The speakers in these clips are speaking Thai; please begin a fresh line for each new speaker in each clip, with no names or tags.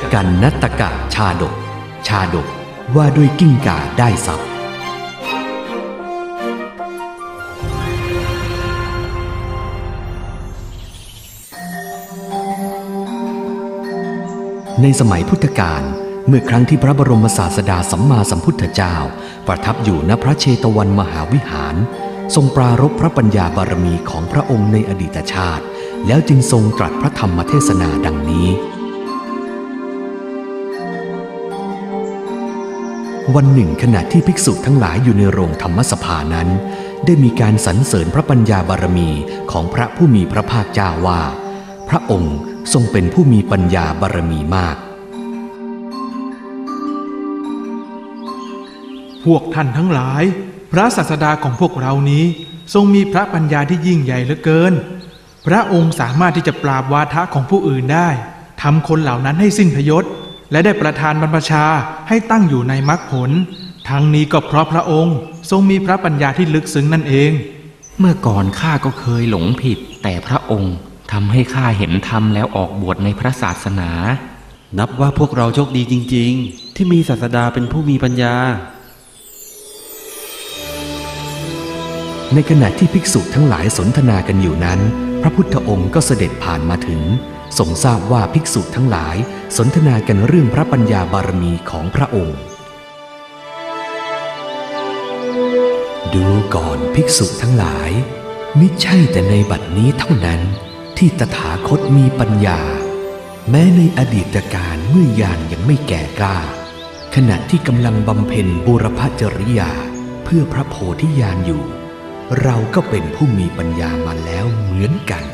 กกันนัตกะชาดก ชาดกว่าด้วยกิ้งก่าได้ทรัพย์ ในสมัยพุทธกาลเมื่อครั้งที่พระบรมศาสดาสัมมาสัมพุทธเจ้า ประทับอยู่ณพระเชตวันมหาวิหาร ทรงปรารภพระปัญญาบารมีของพระองค์ในอดีตชาติ แล้วจึงทรงตรัสพระธรรมเทศนาดังนี้ วันหนึ่งขณะที่ภิกษุทั้งหลายอยู่ในโรงธรรมสภานั้น ได้มีการสรรเสริญพระปัญญาบารมีของพระผู้มีพระภาคเจ้าว่า พระองค์ทรงเป็นผู้มีปัญญาบารมีมาก
พวกท่านทั้งหลาย พระศาสดาของพวกเรานี้ ทรงมีพระปัญญาที่ยิ่งใหญ่เหลือเกิน พระองค์สามารถที่จะปราบวาทะของผู้อื่นได้ทำคนเหล่านั้นให้สิ้นพยศ และได้ประทานบรรพชาให้ตั้งอยู่ในมรรคผล ทั้งนี้ก็เพราะพระองค์ทรงมีพระปัญญาที่ลึกซึ้งนั่นเอง
เมื่อก่อนข้าก็เคยหลงผิด แต่พระองค์ทำให้ข้าเห็นธรรมแล้วออกบวชในพระศาสนา
นับว่าพวกเราโชคดีจริง ๆ ที่มีศาสดาเป็นผู้มีปัญญา
ในขณะที่ภิกษุทั้งหลายสนทนากันอยู่นั้น พระพุทธองค์ก็เสด็จผ่านมาถึง ทรงทราบว่าภิกษุทั้งหลายสนทนากันเรื่องพระปัญญาบารมีของพระองค์ ดูก่อนภิกษุทั้งหลาย มิใช่แต่ในบัดนี้เท่านั้น ที่ตถาคตมีปัญญา แม้ในอดีตการเมื่อยานยังไม่แก่กล้า ขณะที่กำลังบำเพ็ญบูรพจริยา เพื่อพระโพธิญาณอยู่ เราก็เป็นผู้มีปัญญามาแล้วเหมือนกัน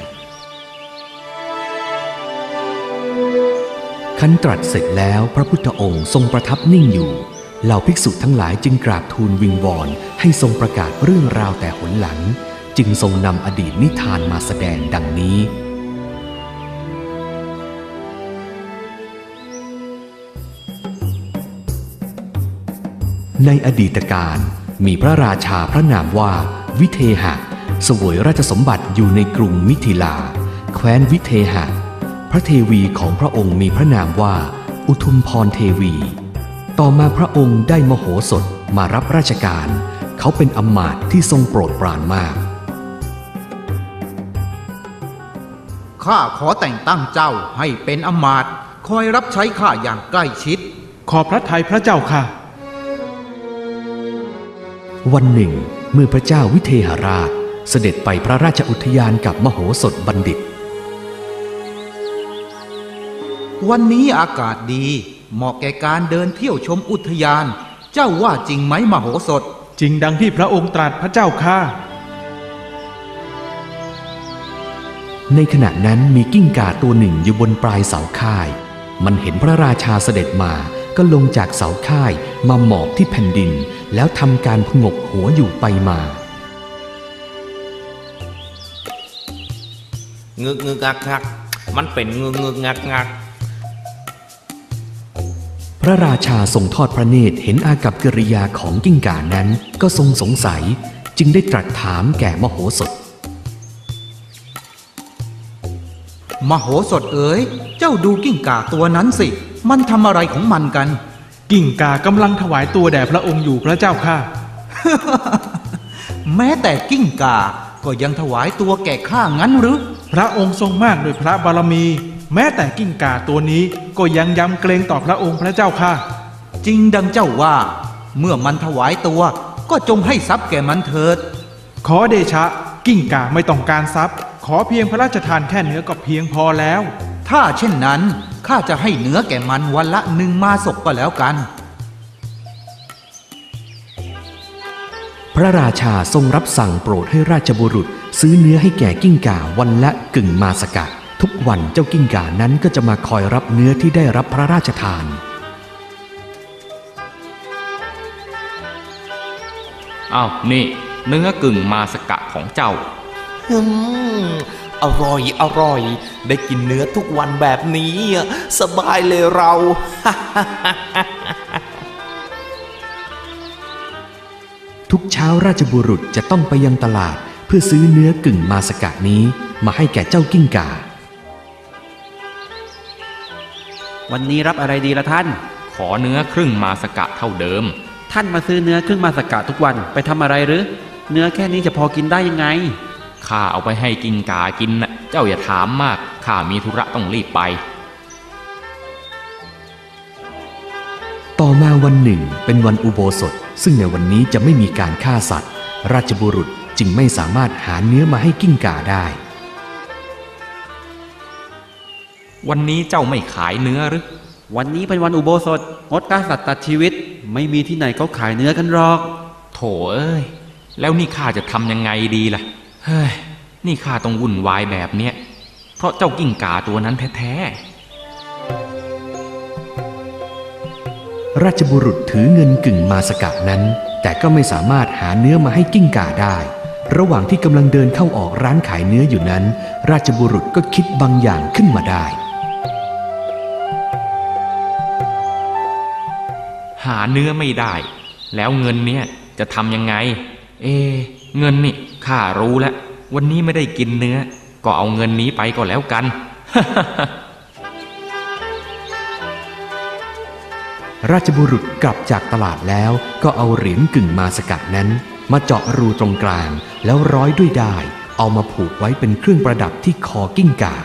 ขันตรัสเสร็จแล้วพระพุทธองค์ทรงประทับนิ่งอยู่เหล่าภิกษุทั้งหลายจึงกราบทูลวิงวอนให้ทรงประกาศเรื่องราวแต่หนหลัง จึงทรงนำอดีตนิทานมาแสดงดังนี้ ในอดีตการมีพระราชาพระนามว่าวิเทหะ สวยราชสมบัติอยู่ในกรุงมิถิลา แคว้นวิเทหะ พระเทวีของพระองค์มีพระนามว่า อุทุมพรเทวี ต่อมาพระองค์ได้มโหสถมารับราชการ เขาเป็นอำมาตย์ที่ทรงโปรดปรานมาก
ข้าขอแต่งตั้งเจ้าให้เป็นอำมาตย์คอยรับใช้ข้าอย่างใกล้ชิด
ขอบพระทัยพระเจ้าค่ะ
วันหนึ่ง เมื่อพระเจ้าวิเทหราชเสด็จไปพระราชอุทยานกับมโหสถบัณฑิต
วันนี้อากาศดี เหมาะแก่การเดินเที่ยวชมอุทยาน เจ้าว่าจริงไหมมโหสถ
จริงดังที่พระองค์ตรัสพระเจ้าค่ะ
ในขณะนั้นมีกิ้งก่าตัวหนึ่งอยู่บนปลายเสาค่าย มันเห็นพระราชาเสด็จมาก็ลงจากเสาค่ายมาหมอบที่แผ่นดิน แล้วทำการพงกหัวอยู่ไปมา
งึกงึกงักงักมันเป็นงึกงึกงักงัก
พระราชาทรงทอดพระเนตรเห็นอากับกิริยาของกิ้งก่านั้นก็ทรงสงสัยจึงได้ตรัสถามแก่มโหสถ
มโหสถเอ๋ย เจ้าดูกิ้งก่าตัวนั้นสิ มันทำอะไรของมันกัน
กิ่งกากำลังถวายตัวแด่พระองค์อยู่พระเจ้าค่ะ
แม้แต่กิ้งก่าก็ยังถวายตัวแก่ข้างั้นหรือ
พระองค์ทรงมากด้วยพระบารมี แม้แต่กิ้งก่าตัวนี้ก็ยังยำเกรงต่อพระองค์พระเจ้าค่ะ
จริงดังเจ้าว่า เมื่อมันถวายตัว ก็จงให้ทรัพย์แก่มันเถิด
ขอเดชะ กิ้งก่าไม่ต้องการทรัพย์ ขอเพียงพระราชทานแค่เนื้อก็เพียงพอแล้ว
ถ้าเช่นนั้นข้าจะให้เนื้อแก่มันวันละหนึ่งมาศกก็แล้วกัน
พระราชาทรงรับสั่งโปรดให้ราชบุรุษ ซื้อเนื้อให้แก่กิ้งก่าวันละกึ่งมาสกะ ทุกวันเจ้ากิ้งก่านั้นก็จะมาคอยรับเนื้อที่ได้รับพระราชทาน
อ้าวนี่ เนื้อกึ่งมาสกะของเจ้า
อืม อร่อยอร่อย ได้กินเนื้อทุกวันแบบนี้อะสบายเลยเรา
ทุกเช้าราชบุรุษจะต้องไปยังตลาด เพื่อซื้อเนื้อกึ่งมาสกะนี้มาให้แก่เจ้ากิ้งก่า
วันนี้รับอะไรดีละท่าน
ขอเนื้อครึ่งมาสกะเท่าเดิม
ท่านมาซื้อเนื้อครึ่งมาสกะทุกวันไปทำอะไรหรือ เนื้อแค่นี้จะพอกินได้ยังไง
ข้าเอาไปให้กินกากินนะเจ้าอย่าถามมากข้ามีธุระต้องรีบไป
ต่อมาวันหนึ่งเป็นวันอุโบสถ ซึ่งในวันนี้จะไม่มีการฆ่าสัตว์ ราชบุรุษจึงไม่สามารถหาเนื้อมาให้กิ้งก่าได้
วันนี้เจ้าไม่ขายเนื้อหรือ
วันนี้เป็นวันอุโบสถงดฆ่าสัตว์ตัดชีวิต ไม่มีที่ไหนเขาขายเนื้อกันหรอก
โถเอ้ย แล้วนี่ข้าจะทำยังไงดีล่ะ เฮ้ย นี่ข้าต้องวุ่นวายแบบเนี้ย เพราะเจ้ากิ้งก่าตัวนั้นแท้
ราชบุรุษถือเงินกึ่งมาสกะนั้น แต่ก็ไม่สามารถหาเนื้อมาให้กิ้งก่าได้ ระหว่างที่กำลังเดินเข้าออกร้านขายเนื้ออยู่นั้น ราชบุรุษก็คิดบางอย่างขึ้นมาได้
หาเนื้อไม่ได้ แล้วเงินเนี่ยจะทำยังไง เอ เงินนี่ข้ารู้แล้ว วันนี้ไม่ได้กินเนื้อ ก็เอาเงินนี้ไปก็แล้วกัน
ราชบุรุษกลับจากตลาดแล้วก็เอาเหรียญกึ่งมาสกัดนั้น มาเจาะรูตรงกลาง แล้วร้อยด้วยได้ายเอามาผูกไว้เป็นเครื่องประดับที่คอกิ้งก่า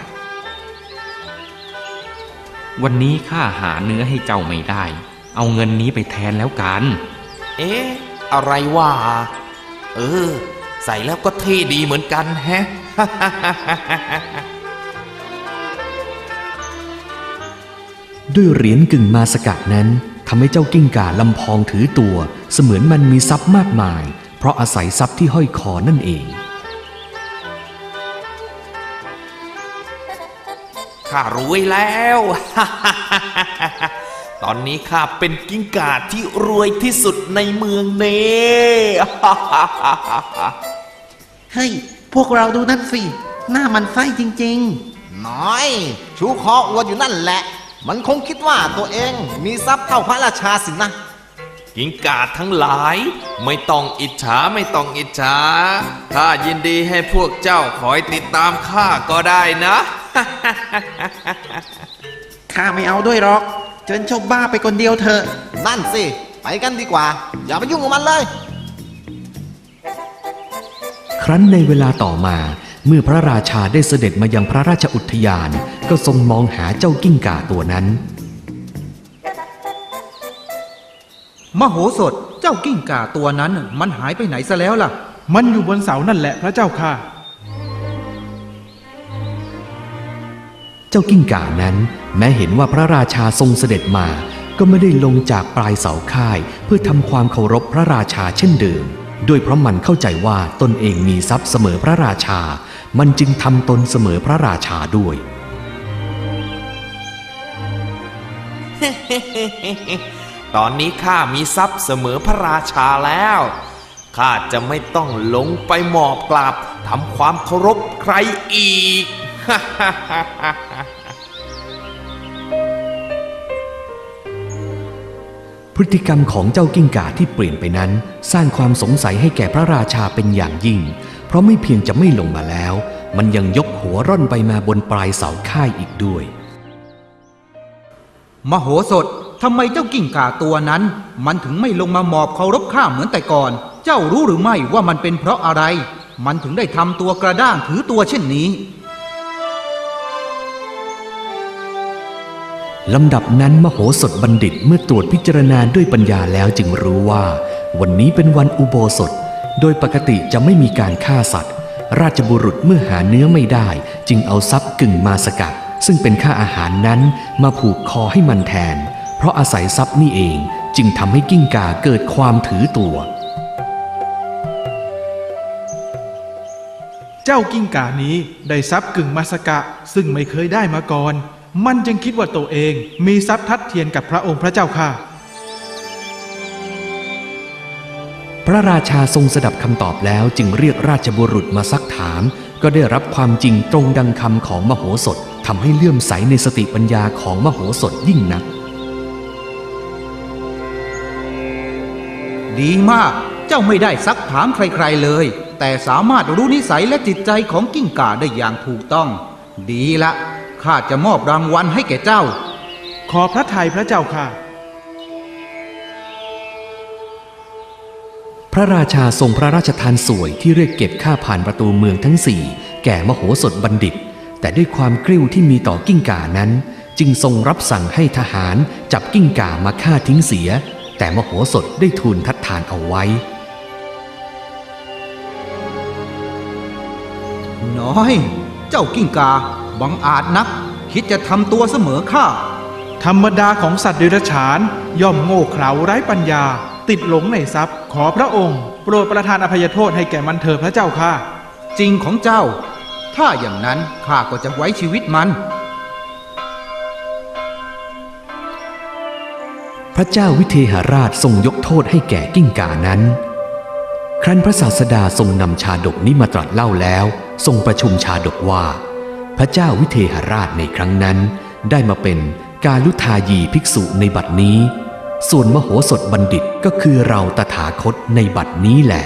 วันนี้ข้าหาเนื้อให้เจ้าไม่ได้ เอาเงินนี้ไปแทนแล้วกัน
เอ๊ะ อะไรวะ เออ ใส่แล้วก็เท่ดีเหมือนกันแฮะ
ด้วยเหรียญกึ่งมาสกัดนั้นทำให้เจ้ากิ้งก่าลำพองถือตัว เสมือนมันมีทรัพย์มากมาย เพราะอาศัยทรัพย์ที่ห้อยคอนั่นเอง
ข้ารวยแล้ว ตอนนี้ข้าเป็นกิ้งก่าที่รวยที่สุดในเมืองเน่
เฮ้ย พวกเราดูนั่นสิ หน้ามันไส้จริง
น้อย ชูคออวดอยู่นั่นแหละ มันคงคิดว่าตัวเองมีทรัพย์เท่าพระราชาสินะ
กิ้งก่าทั้งหลาย ไม่ต้องอิจฉาไม่ต้องอิจฉาข้ายินดีให้พวกเจ้าคอยติดตามข้าก็ได้นะ
ๆข้าไม่เอาด้วยหรอก เจิญเจ้าบ้าไปคนเดียวเถอะ
นั่นสิ ไปกันดีกว่า อย่าไปยุ่งกับมันเลย
ครั้นในเวลาต่อมาเมื่อพระราชาได้เสด็จมายังพระราชอุทยาน ก็ทรงมองหาเจ้ากิ้งก่าตัวนั้น
มโหสถเจ้ากิ้งก่าตัวนั้น มันหายไปไหนซะแล้วล่ะ
มันอยู่บนเสานั่นแหละพระเจ้าค่ะ
จ้ากิ้งก่านั้น แม้เห็นว่าพระราชาทรงเสด็จมา ก็ไม่ได้ลงจากปลายเสาค่าย เพื่อทำความเคารพพระราชาเช่นเดิมด้วยเพราะมันเข้าใจว่าตนเองมีทรัพย์เสมอพระราชา มันจึงทำตนเสมอพระราชาด้วย
ตอนนี้ข้ามีทรัพย์เสมอพระราชาแล้ว ข้าจะไม่ต้องลงไปหมอบกราบทำความเคารพใครอีก
พฤติกรรมของเจ้ากิ้งก่าที่เปลี่ยนไปนั้น สร้างความสงสัยให้แก่พระราชาเป็นอย่างยิ่ง เพราะไม่เพียงจะไม่ลงมาแล้ว มันยังยกหัวร่อนไปมาบนปลายเสาค่ายอีกด้วย
มโหสถทำไมเจ้ากิ้งก่าตัวนั้น มันถึงไม่ลงมาหมอบเคารพข้าเหมือนแต่ก่อน เจ้ารู้หรือไม่ว่ามันเป็นเพราะอะไร มันถึงได้ทำตัวกระด้างถือตัวเช่นนี้
ลำดับนั้นมโหสถบัณฑิตเมื่อตรวจพิจารณาด้วยปัญญาแล้วจึงรู้ว่า วันนี้เป็นวันอุโบสถ โดยปกติจะไม่มีการฆ่าสัตว์ ราชบุรุษเมื่อหาเนื้อไม่ได้ จึงเอาทรัพย์กึ่งมาสกัดซึ่งเป็นค่าอาหารนั้นมาผูกคอให้มันแทน เพราะอาศัยทรัพย์นี่เองจึงทำให้กิ้งก่าเกิดความถือตัว
เจ้ากิ้งก่านี้ได้ทรัพย์กึ่งมาสกะ ซึ่งไม่เคยได้มาก่อน มันจึงคิดว่าตัวเองมีทรัพย์ทัดเทียมกับพระองค์พระเจ้าค่ะ
พระราชาทรงสดับคำตอบแล้วจึงเรียกราชบุรุษมาซักถาม ก็ได้รับความจริงตรงดังคำของมโหสถทำให้เลื่อมใสในสติปัญญาของมโหสถยิ่งนัก
ดีมาก เจ้าไม่ได้ซักถามใครๆเลย แต่สามารถรู้นิสัยและจิตใจของกิ้งก่าได้อย่างถูกต้อง ดีละ ข้าจะมอบรางวัลให้แก่เจ้า
ขอพระทัยพระเจ้าค่ะ
พระราชาทรงพระราชทานสวยที่เรียกเก็บค่าผ่านประตูเมืองทั้งสี่แก่มโหสถบัณฑิต แต่ด้วยความกริ้วที่มีต่อกิ้งก่านั้น จึงทรงรับสั่งให้ทหารจับกิ้งก่ามาฆ่าทิ้งเสีย แต่มโหสถได้ทูลทัดทานเอาไว้
น้อย เจ้ากิ้งกา บังอาจนัก คิดจะทำตัวเสมอข้า
ธรรมดาของสัตว์เดรัจฉาน ย่อมโง่เขลาไร้ปัญญา ติดหลงในทรัพย์ ขอพระองค์ โปรดประทานอภัยโทษให้แก่มันเถิดพระเจ้าค่ะ
จริงของเจ้า ถ้าอย่างนั้นข้าก็จะไว้ชีวิตมัน
พระเจ้าวิเทหราชทรงยกโทษให้แก่กิ้งก่านั้น ครั้นพระศาสดาทรงนำชาดกนี้มาตรัสเล่าแล้ว ทรงประชุมชาดกว่า พระเจ้าวิเทหราชในครั้งนั้น ได้มาเป็นกาลุทายีภิกษุในบัดนี้ ส่วนมโหสถบัณฑิตก็คือเราตถาคตในบัดนี้แหละ